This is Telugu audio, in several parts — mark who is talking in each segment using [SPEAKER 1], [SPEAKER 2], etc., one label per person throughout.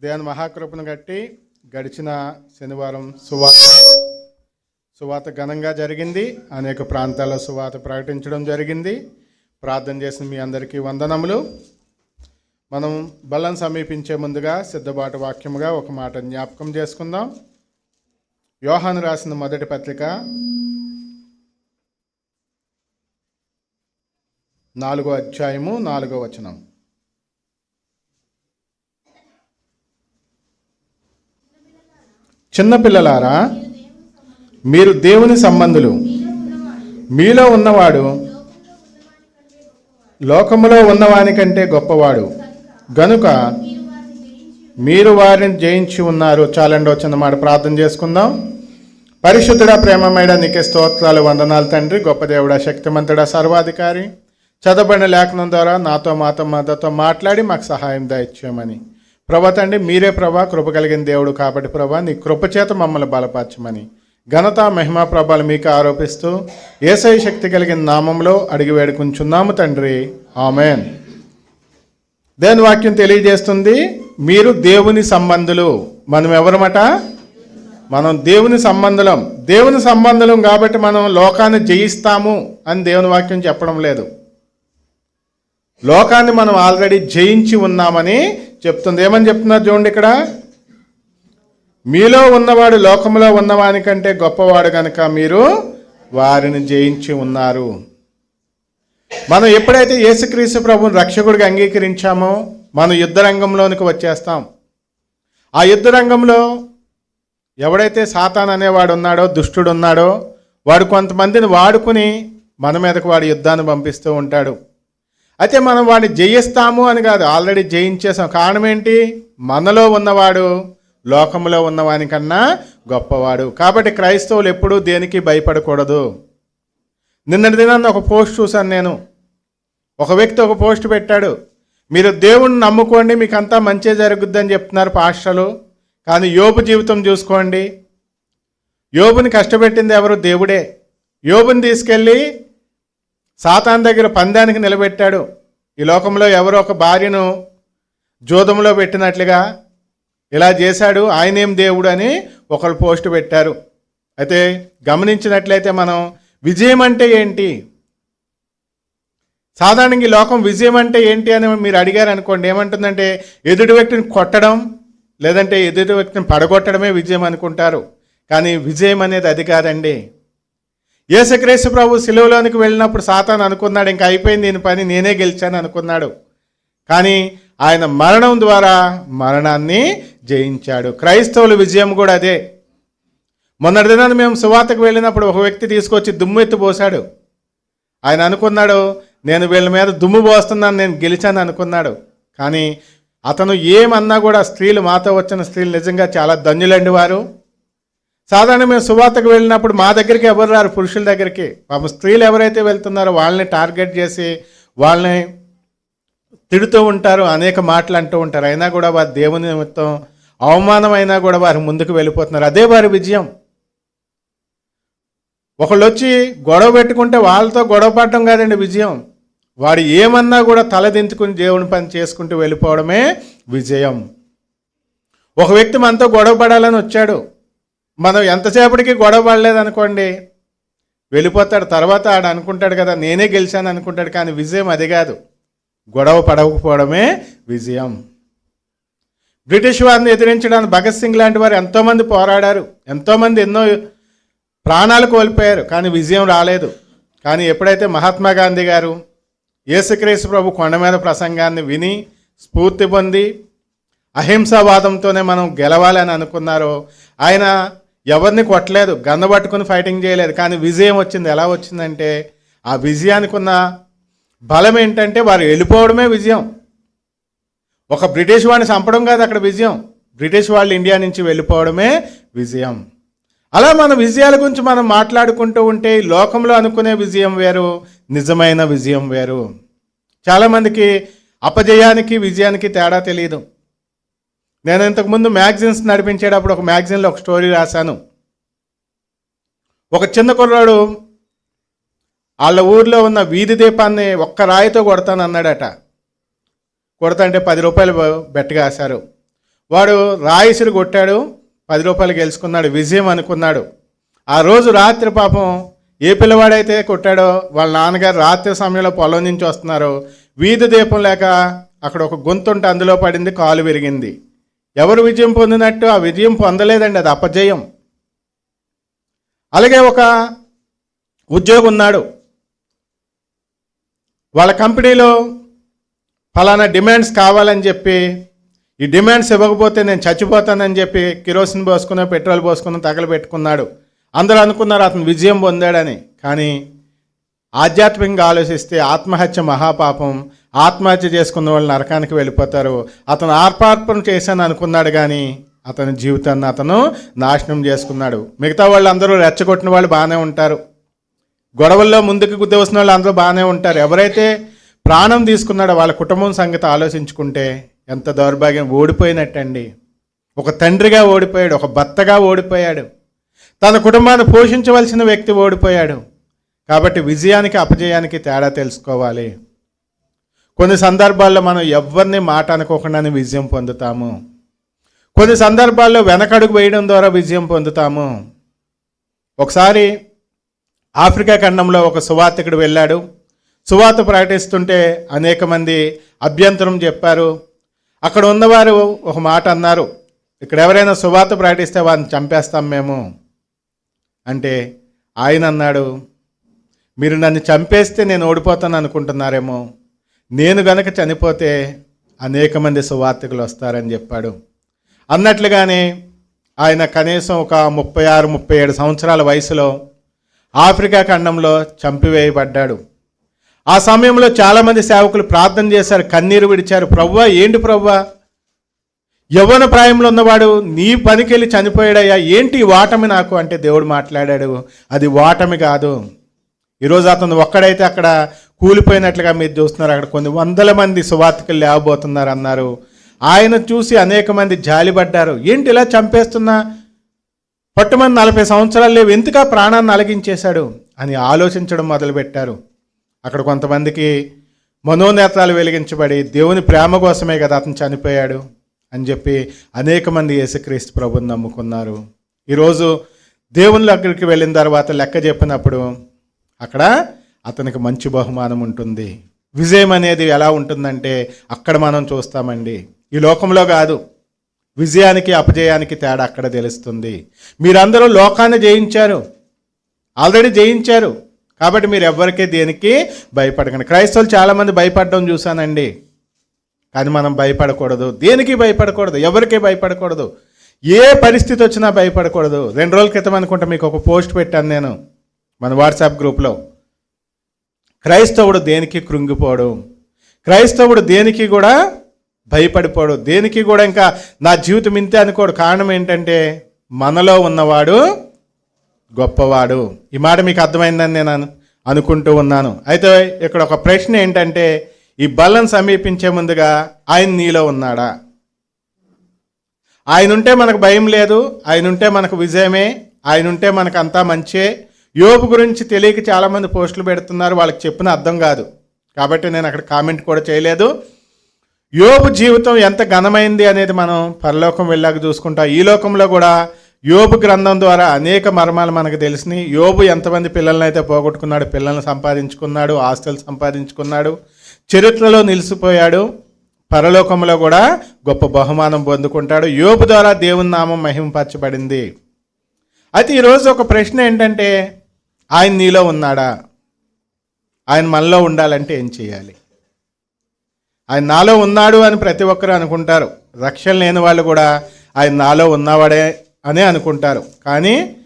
[SPEAKER 1] దేవుని మహాకృపను గట్టి గడిచిన శనివారం సువాత సువాత ఘనంగా జరిగింది. అనేక ప్రాంతాల్లో సువాత ప్రకటించడం జరిగింది. ప్రార్థన చేసిన మీ అందరికీ వందనములు. మనం బలం సమీపించే ముందుగా సిద్ధబాటు వాక్యముగా ఒక మాట జ్ఞాపకం చేసుకుందాం. యోహాను రాసిన మొదటి పత్రిక నాలుగో అధ్యాయము నాలుగో వచనం. చిన్నపిల్లలారా మీరు దేవుని సంబంధులు. మీలో ఉన్నవాడు లోకములో ఉన్నవాని కంటే గొప్పవాడు. గనుక మీరు వారిని జయించి ఉన్నారు. చాలండి వచ్చిన మాట ప్రార్థన చేసుకుందాం. పరిశుద్ధుడ ప్రేమమైన నీకే స్తోత్రాలు వందనాలు తండ్రి. గొప్ప దేవుడా శక్తిమంతుడా సర్వాధికారి. చదవబడిన లేఖనం ద్వారా నాతో మాతో మాతో మాట్లాడి మాకు సహాయం దయచేయమని. ప్రభా తండ్రి మీరే ప్రభా కృప కలిగిన దేవుడు కాబట్టి ప్రభా నీ కృపచేత మమ్మల్ని బలపరచమని ఘనత మహిమా ప్రభాలు మీకు ఆరోపిస్తూ ఏసై శక్తి కలిగిన నామంలో అడిగి వేడుకుంటున్నాము తండ్రి. ఆమెన్. దేని వాక్యం తెలియజేస్తుంది మీరు దేవుని సంబంధులు. మనం ఎవరమట? మనం దేవుని సంబంధులం. దేవుని సంబంధులం కాబట్టి మనం లోకాన్ని జయిస్తాము అని దేవుని వాక్యం చెప్పడం లేదు. లోకాన్ని మనం ఆల్రెడీ జయించి ఉన్నామని చెప్తుంది. ఏమని చెప్తున్నారు చూడండి ఇక్కడ? మీలో ఉన్నవాడు లోకంలో ఉన్నవాని కంటే గొప్పవాడు కనుక మీరు వారిని జయించి ఉన్నారు. మనం ఎప్పుడైతే యేసుక్రీస్తు ప్రభుని రక్షకుడిగా అంగీకరించామో మనం యుద్ధ రంగంలోనికి వచ్చేస్తాం. ఆ యుద్ధ రంగంలో ఎవడైతే సాతాన్ అనేవాడు ఉన్నాడో దుష్టుడు ఉన్నాడో వాడు కొంతమందిని వాడుకుని మన మీదకు వాడి యుద్ధాన్ని పంపిస్తూ ఉంటాడు. అయితే మనం వాడిని జయిస్తాము అని కాదు ఆల్రెడీ జయించేసాం. కారణం ఏంటి? మనలో ఉన్నవాడు లోకంలో ఉన్నవానికన్నా గొప్పవాడు. కాబట్టి క్రైస్తవులు ఎప్పుడూ దేనికి భయపడకూడదు. నిన్నటి దినాన్ని ఒక పోస్ట్ చూశాను నేను. ఒక వ్యక్తి ఒక పోస్ట్ పెట్టాడు. మీరు దేవుణ్ణి నమ్ముకోండి మీకు అంతా మంచి జరుగుద్దని చెప్తున్నారు పాస్టర్లు. కానీ యోబు జీవితం చూసుకోండి. యోబుని కష్టపెట్టింది ఎవరు? దేవుడే. యోబుని తీసుకెళ్ళి సాతాన్ దగ్గర పందానికి నిలబెట్టాడు. ఈ లోకంలో ఎవరో ఒక భార్యను జోదంలో పెట్టినట్లుగా ఇలా చేశాడు. ఆయనేం దేవుడు అని ఒకళ్ళు పోస్ట్ పెట్టారు. అయితే గమనించినట్లయితే మనం విజయం అంటే ఏంటి? సాధారణంగా ఈ లోకం విజయం అంటే ఏంటి అని మీరు అడిగారు అనుకోండి. ఏమంటుందంటే ఎదుటి వ్యక్తిని కొట్టడం లేదంటే ఎదుటి వ్యక్తిని పడగొట్టడమే విజయం అనుకుంటారు. కానీ విజయం అనేది అది కాదండి. యేసుక్రీస్తు ప్రభు సిలువలోనికి వెళ్ళినప్పుడు సాతాన్ అనుకున్నాడు ఇంకా అయిపోయింది దీని పని నేనే గెలిచాను అనుకున్నాడు. కానీ ఆయన మరణం ద్వారా మరణాన్ని జయించాడు. క్రైస్తవుల విజయం కూడా అదే. మొన్నటి దినాన్ని మేము సువార్తకు వెళ్ళినప్పుడు ఒక వ్యక్తి తీసుకొచ్చి దుమ్ము ఎత్తి పోశాడు. ఆయన అనుకున్నాడు నేను వీళ్ళ మీద దుమ్ము పోస్తున్నాను నేను గెలిచాను అనుకున్నాడు. కానీ అతను ఏమన్నా కూడా స్త్రీలు మాతో వచ్చిన స్త్రీలు నిజంగా చాలా ధన్యులండి వారు. సాధారణ మేము సువార్తకు వెళ్ళినప్పుడు మా దగ్గరికి ఎవరు రారు? పురుషుల దగ్గరికి. పాపం స్త్రీలు ఎవరైతే వెళ్తున్నారో వాళ్ళని టార్గెట్ చేసి వాళ్ళని తిడుతూ ఉంటారు అనేక మాటలు అంటూ ఉంటారు. అయినా కూడా వారి దేవుని నిమిత్తం అవమానం అయినా కూడా వారు ముందుకు వెళ్ళిపోతున్నారు. అదే వారి విజయం. ఒకళ్ళు వచ్చి గొడవ పెట్టుకుంటే వాళ్ళతో గొడవ పడటం కాదండి విజయం. వాడు ఏమన్నా కూడా తలదించుకుని దేవుని పని చేసుకుంటూ వెళ్ళిపోవడమే విజయం. ఒక వ్యక్తి మనతో గొడవ పడాలని వచ్చాడు. మనం ఎంతసేపటికి గొడవ పడలేదు అనుకోండి వెళ్ళిపోతాడు తర్వాత ఆడు అనుకుంటాడు కదా నేనే గెలిచాను అనుకుంటాడు కానీ విజయం అది కాదు. గొడవ పడకపోవడమే విజయం. బ్రిటిష్ వారిని ఎదిరించడానికి భగత్ సింగ్ లాంటి వారు ఎంతోమంది పోరాడారు ఎంతోమంది ఎన్నో ప్రాణాలు కోల్పోయారు కానీ విజయం రాలేదు. కానీ ఎప్పుడైతే మహాత్మా గాంధీ గారు యేసుక్రీస్తు ప్రభు కొండ మీద ప్రసంగాన్ని విని స్ఫూర్తి పొంది అహింసావాదంతోనే మనం గెలవాలని అనుకున్నారో ఆయన ఎవరిని కొట్టలేదు గంద పట్టుకుని ఫైటింగ్ చేయలేదు. కానీ విజయం వచ్చింది. ఎలా వచ్చిందంటే ఆ విజయానికి ఉన్న బలం ఏంటంటే వారు వెళ్ళిపోవడమే విజయం. ఒక బ్రిటిష్ వాడిని చంపడం కాదు అక్కడ విజయం. బ్రిటిష్ వాళ్ళు ఇండియా నుంచి వెళ్ళిపోవడమే విజయం. అలా మన విజయాల గురించి మనం మాట్లాడుకుంటూ ఉంటే లోకంలో అనుకునే విజయం వేరు నిజమైన విజయం వేరు. చాలామందికి అపజయానికి విజయానికి తేడా తెలియదు నేను ఇంతకుముందు మ్యాగజైన్స్ నడిపించేటప్పుడు ఒక మ్యాగజైన్లో ఒక స్టోరీ రాశాను. ఒక చిన్న కుర్రాడు వాళ్ళ ఊర్లో ఉన్న వీధి దీపాన్ని ఒక్క రాయితో కొడతాను అన్నాడట. కొడతంటే పది రూపాయలు బెట్టగా వేశారు. వాడు రాయిసులు కొట్టాడు పది రూపాయలు గెలుచుకున్నాడు విజయం అనుకున్నాడు. ఆ రోజు రాత్రి పాపం ఏ పిల్లవాడైతే కొట్టాడో వాళ్ళ నాన్నగారు రాత్రి సమయంలో పొలం నుంచి వస్తున్నారు. వీధి దీపం లేక అక్కడ ఒక గొంతుంటే అందులో పడింది కాలు విరిగింది. ఎవరు విజయం పొందినట్టు ఆ విజయం పొందలేదండి అది అపజయం. అలాగే ఒక ఉద్యోగి ఉన్నాడు. వాళ్ళ కంపెనీలో ఫలానా డిమాండ్స్ కావాలని చెప్పి ఈ డిమాండ్స్ ఇవ్వకపోతే నేను చచ్చిపోతానని చెప్పి కిరోసిన్ పోసుకున్నా పెట్రోల్ పోసుకున్న తగలబెట్టుకున్నాడు అందరూ అనుకున్నారు అతను విజయం పొందాడని. కానీ ఆధ్యాత్మికంగా ఆలోచిస్తే ఆత్మహత్య మహాపాపం ఆత్మహత్య చేసుకున్న వాళ్ళు నరకానికి వెళ్ళిపోతారు. అతను ఆర్పార్పణ చేశాను అనుకున్నాడు కానీ అతని జీవితాన్ని అతను నాశనం చేసుకున్నాడు. మిగతా వాళ్ళందరూ రెచ్చగొట్టిన వాళ్ళు బాగానే ఉంటారు. గొడవల్లో ముందుకు గుద్దవసిన వాళ్ళు అందరూ బాగానే ఉంటారు. ఎవరైతే ప్రాణం తీసుకున్నాడో వాళ్ళ కుటుంబం సంగతి ఆలోచించుకుంటే ఎంత దౌర్భాగ్యం. ఓడిపోయినట్టండి. ఒక తండ్రిగా ఓడిపోయాడు ఒక భర్తగా ఓడిపోయాడు. తన కుటుంబాన్ని పోషించవలసిన వ్యక్తి ఓడిపోయాడు. కాబట్టి విజయానికి అపజయానికి తేడా తెలుసుకోవాలి. కొన్ని సందర్భాల్లో మనం ఎవరిని మాట అనుకోకుండానే విజయం పొందుతాము. కొన్ని సందర్భాల్లో వెనకడుగు వేయడం ద్వారా విజయం పొందుతాము. ఒకసారి ఆఫ్రికా ఖండంలో ఒక సువార్తికుడు వెళ్ళాడు. సువార్త ప్రకటిస్తుంటే అనేక మంది అభ్యంతరం చెప్పారు. అక్కడ ఉన్నవారు ఒక మాట అన్నారు. ఇక్కడ ఎవరైనా సువార్త ప్రకటిస్తే వారిని చంపేస్తాం మేము అంటే ఆయన అన్నాడు మీరు నన్ను చంపేస్తే నేను ఓడిపోతాను అనుకుంటున్నారేమో. నేను గనక చనిపోతే అనేక మంది సువార్తికులు వస్తారని చెప్పాడు. అన్నట్లుగానే ఆయన కనీసం ఒక ముప్పై ఆరు ముప్పై ఏడు సంవత్సరాల వయసులో ఆఫ్రికా ఖండంలో చంపివేయబడ్డాడు. ఆ సమయంలో చాలామంది సేవకులు ప్రార్థన చేశారు కన్నీరు విడిచారు. ప్రవ్వా ఏంటి ప్రవ్వా? యవ్వన ప్రాయంలో ఉన్నవాడు నీ పనికెళ్ళి చనిపోయాడయ్యా. ఏంటి ఈ వాటమి నాకు? అంటే దేవుడు మాట్లాడాడు. అది వాటమి కాదు. ఈరోజు అతను ఒక్కడైతే అక్కడ కూలిపోయినట్లుగా మీరు చూస్తున్నారు. అక్కడ కొన్ని వందల మంది సువార్తికులు లేవబోతున్నారు అన్నారు. ఆయన చూసి అనేక మంది జాలిపడ్డారు. ఏంటి ఇలా చంపేస్తున్నా? పట్టుమని నలభై సంవత్సరాలు లేవు. ఎందుక ప్రాణాన్ని అలగించేశాడు? అని ఆలోచించడం మొదలుపెట్టారు. అక్కడ కొంతమందికి మనోనేత్రాలు వెలిగించబడి దేవుని ప్రేమ కోసమే కదా అతను చనిపోయాడు అని చెప్పి అనేక మంది యేసుక్రీస్తు ప్రభుని నమ్ముకున్నారు. ఈరోజు దేవుని దగ్గరికి వెళ్ళిన తర్వాత లెక్క చెప్పినప్పుడు అక్కడ అతనికి మంచి బహుమానం ఉంటుంది. విజయం అనేది ఎలా ఉంటుందంటే అక్కడ మనం చూస్తామండి. ఈ లోకంలో కాదు విజయానికి అపజయానికి తేడా అక్కడ తెలుస్తుంది. మీరందరూ లోకాన్ని జయించారు. ఆల్రెడీ జయించారు. కాబట్టి మీరు ఎవ్వరికీ దేనికి భయపడకండి. క్రైస్తవులు చాలామంది భయపడడం చూశానండి. కానీ మనం భయపడకూడదు. దేనికి భయపడకూడదు? ఎవరికి భయపడకూడదు. ఏ పరిస్థితి వచ్చినా భయపడకూడదు. రెండు రోజుల క్రితం అనుకుంటా మీకు ఒక పోస్ట్ పెట్టాను నేను. మన వాట్సాప్ గ్రూప్లో. క్రైస్తవుడు దేనికి కృంగిపోడు? క్రైస్తవుడు దేనికి కూడా భయపడిపోడు? దేనికి కూడా ఇంకా నా జీవితం ఇంతే అనుకోడు. కారణం ఏంటంటే మనలో ఉన్నవాడు గొప్పవాడు. ఈ మాట మీకు అర్థమైందని నేను అనుకుంటూ ఉన్నాను. అయితే ఇక్కడ ఒక ప్రశ్న ఏంటంటే ఈ బలం సమీపించే ముందుగా ఆయన నీలో ఉన్నాడా? ఆయన ఉంటే మనకు భయం లేదు. ఆయన ఉంటే మనకు విజయమే. ఆయన ఉంటే మనకు అంతా మంచే. యోబు గురించి తెలియక చాలామంది పోస్టులు పెడుతున్నారు వాళ్ళకి చెప్పిన అర్థం కాదు. కాబట్టి నేను అక్కడ కామెంట్ కూడా చేయలేదు. యోబు జీవితం ఎంత ఘనమైంది అనేది మనం పరలోకం వెళ్ళాక చూసుకుంటాం. ఈ లోకంలో కూడా యోబు గ్రంథం ద్వారా అనేక మర్మాలు మనకు తెలిసినాయి. యోబు ఎంతమంది పిల్లల్ని అయితే పోగొట్టుకున్నాడు పిల్లల్ని సంపాదించుకున్నాడు ఆస్తులు సంపాదించుకున్నాడు చరిత్రలో నిలిచిపోయాడు. పరలోకంలో కూడా గొప్ప బహుమానం పొందుకుంటాడు. యోబు ద్వారా దేవుని నామం మహిమపరచబడింది. అయితే ఈరోజు ఒక ప్రశ్న ఏంటంటే ఆయన నీలో ఉన్నాడా? ఆయన మనలో ఉండాలంటే ఏం చేయాలి? ఆయన నాలో ఉన్నాడు అని ప్రతి ఒక్కరు అనుకుంటారు. రక్షణ లేని వాళ్ళు కూడా ఆయన నాలో ఉన్నవాడే అని అనుకుంటారు. కానీ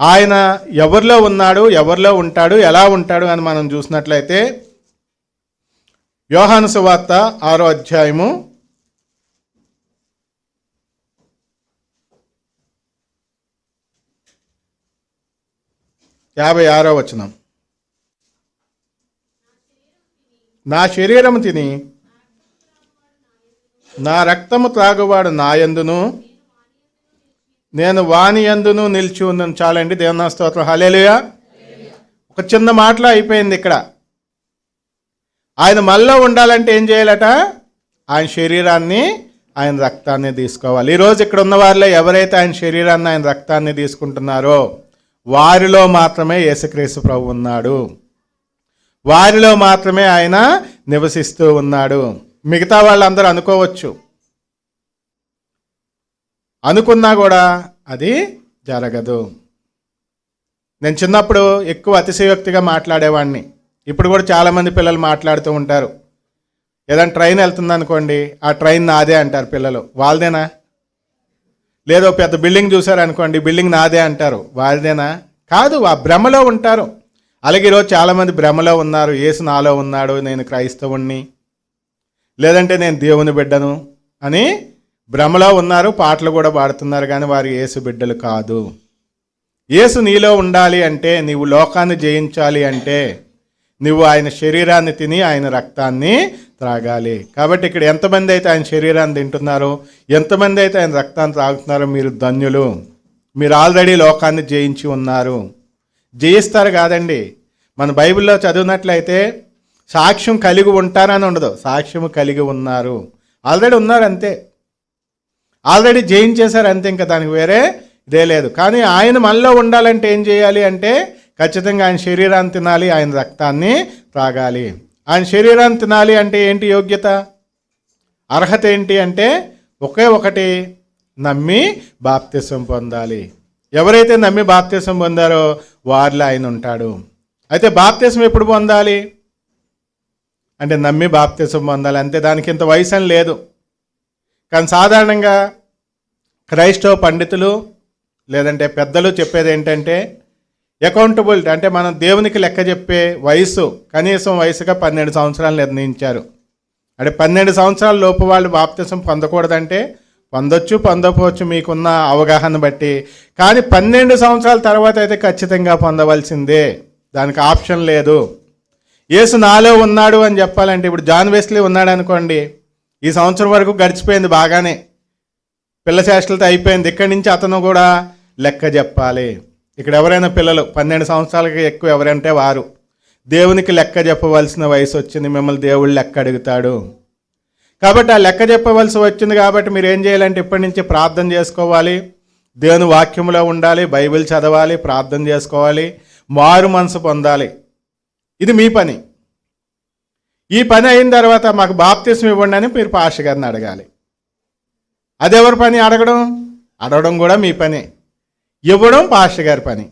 [SPEAKER 1] ఆయన ఎవరిలో ఉన్నాడు ఎవరిలో ఉంటాడు ఎలా ఉంటాడు అని మనం చూసినట్లయితే యోహాను సువార్త ఆరో అధ్యాయము యాభై ఆరో వచనం. నా శరీరము తిని నా రక్తము త్రాగువాడు నాయందును నేను వాని ఎందును నిలిచి ఉందని చాలండి దేవనా స్తోత్రం. హలేలుయా ఒక చిన్న మాటలో అయిపోయింది ఇక్కడ. ఆయన మళ్ళీ ఉండాలంటే ఏం చేయాలట? ఆయన శరీరాన్ని ఆయన రక్తాన్ని తీసుకోవాలి. ఈరోజు ఇక్కడ ఉన్న వారిలో ఎవరైతే ఆయన శరీరాన్ని ఆయన రక్తాన్ని తీసుకుంటున్నారో వారిలో మాత్రమే యేసుక్రీస్తు ప్రభు ఉన్నాడు. వారిలో మాత్రమే ఆయన నివసిస్తూ ఉన్నాడు. మిగతా వాళ్ళందరూ అనుకోవచ్చు. అనుకున్నా కూడా అది జరగదు. నేను చిన్నప్పుడు ఎక్కువ అతిశయోక్తిగా మాట్లాడేవాడిని ఇప్పుడు కూడా చాలామంది పిల్లలు మాట్లాడుతూ ఉంటారు. ఏదైనా ట్రైన్ వెళ్తుంది అనుకోండి ఆ ట్రైన్ నాదే అంటారు పిల్లలు. వాళ్ళదేనా? లేదో పెద్ద బిల్డింగ్ చూసారు అనుకోండి బిల్డింగ్ నాదే అంటారు. వాళ్ళదేనా? కాదు ఆ భ్రమలో ఉంటారు. అలాగే ఈరోజు చాలామంది భ్రమలో ఉన్నారు. ఏసు నాలో ఉన్నాడు నేను క్రైస్తవుణ్ణి. లేదంటే నేను దేవుని బిడ్డను అని భ్రమలో ఉన్నారు పాటలు కూడా పాడుతున్నారు కానీ వారు యేసు బిడ్డలు కాదు. యేసు నీలో ఉండాలి అంటే నీవు లోకాన్ని జయించాలి అంటే నువ్వు ఆయన శరీరాన్ని తిని ఆయన రక్తాన్ని త్రాగాలి. కాబట్టి ఇక్కడ ఎంతమంది అయితే ఆయన శరీరాన్ని తింటున్నారో ఎంతమంది అయితే ఆయన రక్తాన్ని త్రాగుతున్నారో మీరు ధన్యులు. మీరు ఆల్రెడీ లోకాన్ని జయించి ఉన్నారు. జయిస్తారు కాదండి. మన బైబిల్లో చదివినట్లయితే సాక్ష్యం కలిగి ఉంటారని ఉండదు. సాక్ష్యం కలిగి ఉన్నారు. ఆల్రెడీ ఉన్నారు అంతే. ఆల్రెడీ జయించేశారు అంతే ఇంకా దానికి వేరే ఇదే లేదు. కానీ ఆయన మనలో ఉండాలంటే ఏం చేయాలి అంటే ఖచ్చితంగా ఆయన శరీరాన్ని తినాలి ఆయన రక్తాన్ని త్రాగాలి. ఆయన శరీరాన్ని తినాలి అంటే ఏంటి యోగ్యత? అర్హత ఏంటి అంటే ఒకే ఒకటి నమ్మి బాప్తిసం పొందాలి. ఎవరైతే నమ్మి బాప్తిసం పొందారో వారిలో ఆయన ఉంటాడు. అయితే బాప్తిసం ఎప్పుడు పొందాలి? అంటే నమ్మి బాప్తిసం పొందాలి. అంతే దానికి ఇంత వయసు అని లేదు. కానీ సాధారణంగా క్రైస్తవ పండితులు లేదంటే పెద్దలు చెప్పేది ఏంటంటే అకౌంటబిలిటీ అంటే మనం దేవునికి లెక్క చెప్పే వయసు కనీసం వయసుగా పన్నెండు సంవత్సరాలు నిర్ణయించారు. అంటే పన్నెండు సంవత్సరాల లోపు వాళ్ళు బాప్తిసం పొందకూడదంటే పొందొచ్చు పొందకపోవచ్చు మీకున్న అవగాహన బట్టి. కానీ పన్నెండు సంవత్సరాల తర్వాత అయితే ఖచ్చితంగా పొందవలసిందే. దానికి ఆప్షన్ లేదు. యేసు నాలో ఉన్నాడు అని చెప్పాలంటే ఇప్పుడు జాన్ వెస్లీ ఉన్నాడు అనుకోండి ఈ సంవత్సరం వరకు గడిచిపోయింది బాగానే. పిల్ల చేష్టలతో అయిపోయింది. ఇక్కడి నుంచి అతను కూడా లెక్క చెప్పాలి. ఇక్కడ ఎవరైనా పిల్లలు పన్నెండు సంవత్సరాలకి ఎక్కువ ఎవరంటే వారు. దేవునికి లెక్క చెప్పవలసిన వయసు వచ్చింది మిమ్మల్ని దేవుడు లెక్క అడుగుతాడు. కాబట్టి ఆ లెక్క చెప్పవలసి వచ్చింది కాబట్టి మీరు ఏం చేయాలంటే ఇప్పటి నుంచి ప్రార్థన చేసుకోవాలి. దేవుని వాక్యంలో ఉండాలి బైబిల్ చదవాలి ప్రార్థన చేసుకోవాలి మారు మనసు పొందాలి. ఇది మీ పని. ఈ పని అయిన తర్వాత మాకు బాప్తిసం ఇవ్వండి అని మీరు పాష గారిని అడగాలి. అదెవరి పని అడగడం? అడగడం కూడా మీ పని. ఇవ్వడం పాష గారి పని.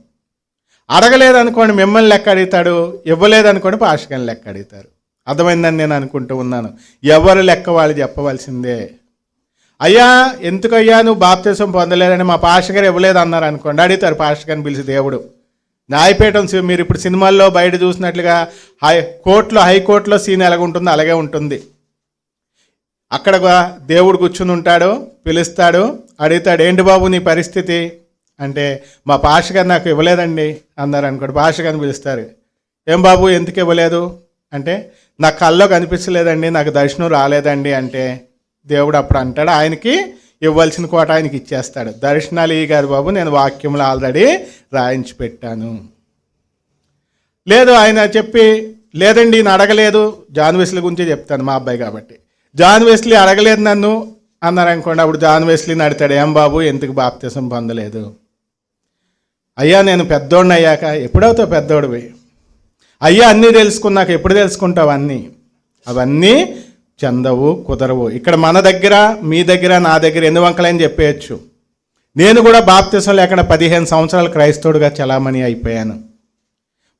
[SPEAKER 1] అడగలేదనుకోండి మిమ్మల్ని లెక్క అడుగుతాడు ఇవ్వలేదనుకోండి పాష గారిని లెక్క అడుగుతారు. అర్థమైందని నేను అనుకుంటూ ఉన్నాను. ఎవరు లెక్క వాళ్ళు చెప్పవలసిందే. అయ్యా ఎందుకయ్యా నువ్వు బాప్తీసం పొందలేదని మా పాష గారు ఇవ్వలేదు అన్నారు అనుకోండి అడుగుతారు పాష గారిని పిలిచి దేవుడు. న్యాయపీఠం సి- మీరు ఇప్పుడు సినిమాల్లో బయట చూసినట్లుగా హై కోర్టులో హైకోర్టులో సీన్ ఎలాగ ఉంటుందో అలాగే ఉంటుంది. అక్కడ దేవుడు కూర్చుని ఉంటాడు పిలుస్తాడు అడుగుతాడు ఏంటి బాబు నీ పరిస్థితి? అంటే మా పాష గారు నాకు ఇవ్వలేదండి అన్నారు అనుకోండి. పాష గారిని పిలుస్తారు. ఏం బాబు ఎందుకు ఇవ్వలేదు? అంటే నా కల్లో కనిపించలేదండి నాకు దర్శనం రాలేదండి అంటే దేవుడు అప్పుడు అంటాడు. ఆయనకి ఇవ్వాల్సిన కోట ఆయనకి ఇచ్చేస్తాడు. దర్శనాలు ఈ గారు బాబు నేను వాక్యములు ఆల్రెడీ రాయించి పెట్టాను. లేదు ఆయన చెప్పి లేదండి నేను అడగలేదు. జాన్ వెస్లీ గురించి చెప్తాను మా అబ్బాయి కాబట్టి. జాన్ వెస్లీ అడగలేదు నన్ను అన్నారు అనుకోండి. అప్పుడు జాన్ వెస్లీని అడతాడు ఏం బాబు ఎందుకు బాప్తిసం పొందలేదు? అయ్యా నేను పెద్దోడిని అయ్యాక ఎప్పుడవుతావు పెద్దోడివి అయ్యా అన్నీ తెలుసుకున్నాక ఎప్పుడు తెలుసుకుంటావు అన్నీ? అవన్నీ చెందవు కుదరవు. ఇక్కడ మన దగ్గర మీ దగ్గర నా దగ్గర ఎన్ని వంకలని చెప్పేయచ్చు. నేను కూడా బాప్తిసం లేకుండా పదిహేను సంవత్సరాలు క్రైస్తవుడిగా చలామణి అయిపోయాను.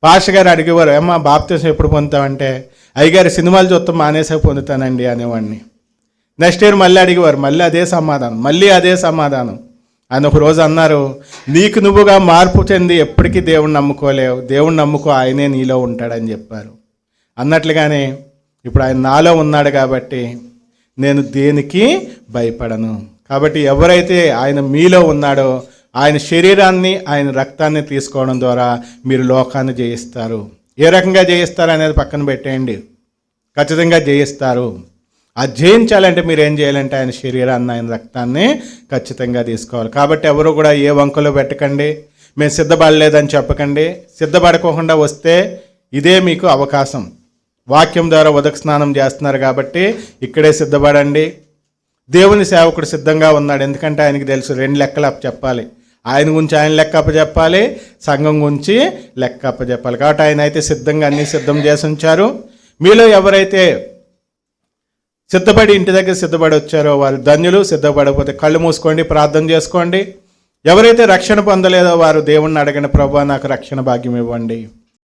[SPEAKER 1] పాష గారు అడిగేవారు ఏమ్మా బాప్తిసం ఎప్పుడు పొందుతామంటే అయ్యగారు సినిమాలు చూస్తాం మానేసే పొందుతానండి అనేవాడిని. నెక్స్ట్ ఇయర్ మళ్ళీ అడిగేవారు మళ్ళీ అదే సమాధానం మళ్ళీ అదే సమాధానం. ఆయన ఒక రోజు అన్నారు నీకు నువ్వుగా మార్పు చెంది ఎప్పటికీ దేవుణ్ణి నమ్ముకోలేవు. దేవుణ్ణి నమ్ముకో ఆయనే నీలో ఉంటాడని చెప్పారు. అన్నట్లుగానే ఇప్పుడు ఆయన నాలో ఉన్నాడు కాబట్టి నేను దేనికి భయపడను? కాబట్టి ఎవరైతే ఆయన మీలో ఉన్నాడో ఆయన శరీరాన్ని ఆయన రక్తాన్ని తీసుకోవడం ద్వారా మీరు లోకాన్ని జయిస్తారు. ఏ రకంగా జయిస్తారు అనేది పక్కన పెట్టేయండి. ఖచ్చితంగా జయిస్తారు. అది జయించాలంటే మీరు ఏం చేయాలంటే ఆయన శరీరాన్ని ఆయన రక్తాన్ని ఖచ్చితంగా తీసుకోవాలి. కాబట్టి ఎవరు కూడా ఏ వంకలో పెట్టకండి. మేము సిద్ధపడలేదని చెప్పకండి. సిద్ధపడకోకుండా వస్తే ఇదే మీకు అవకాశం. వాక్యం ద్వారా ఉదక స్నానం చేస్తున్నారు కాబట్టి ఇక్కడే సిద్ధపడండి. దేవుని సేవకుడు సిద్ధంగా ఉన్నాడు. ఎందుకంటే ఆయనకి తెలుసు రెండు లెక్కలు అప్ప చెప్పాలి. ఆయన గురించి ఆయన లెక్క అప్పచెప్పాలి సంఘం గురించి లెక్క అప్పచెప్పాలి కాబట్టి ఆయన అయితే సిద్ధంగా అన్ని సిద్ధం చేసి ఉంచారు. మీలో ఎవరైతే సిద్ధపడి ఇంటి దగ్గర సిద్ధపడి వచ్చారో వారు ధన్యులు సిద్ధపడకపోతే కళ్ళు మూసుకోండి ప్రార్థన చేసుకోండి. ఎవరైతే రక్షణ పొందలేదో వారు దేవుణ్ణి అడగని ప్రభు నాకు రక్షణ భాగ్యం ఇవ్వండి.